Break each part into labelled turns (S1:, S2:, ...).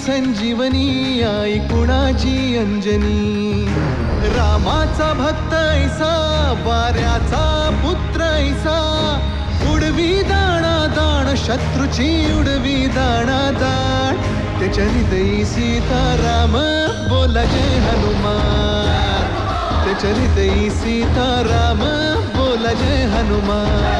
S1: संजीवनी आई कुणाची अंजनी? रामाचा भक्त ऐसा वाऱ्याचा पुत्र ऐसा. उडवी दाणा दाण शत्रूची उडवी दाणा दाण. त्याच्या हृदयी सीताराम बोला जय हनुमान. त्याच्या हृदयी सीताराम बोला जय हनुमान.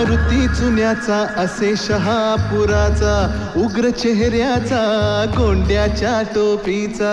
S1: मारुती चुन्याचा असे शहापुराचा उग्र चेहऱ्याचा गोंड्याच्या टोपीचा.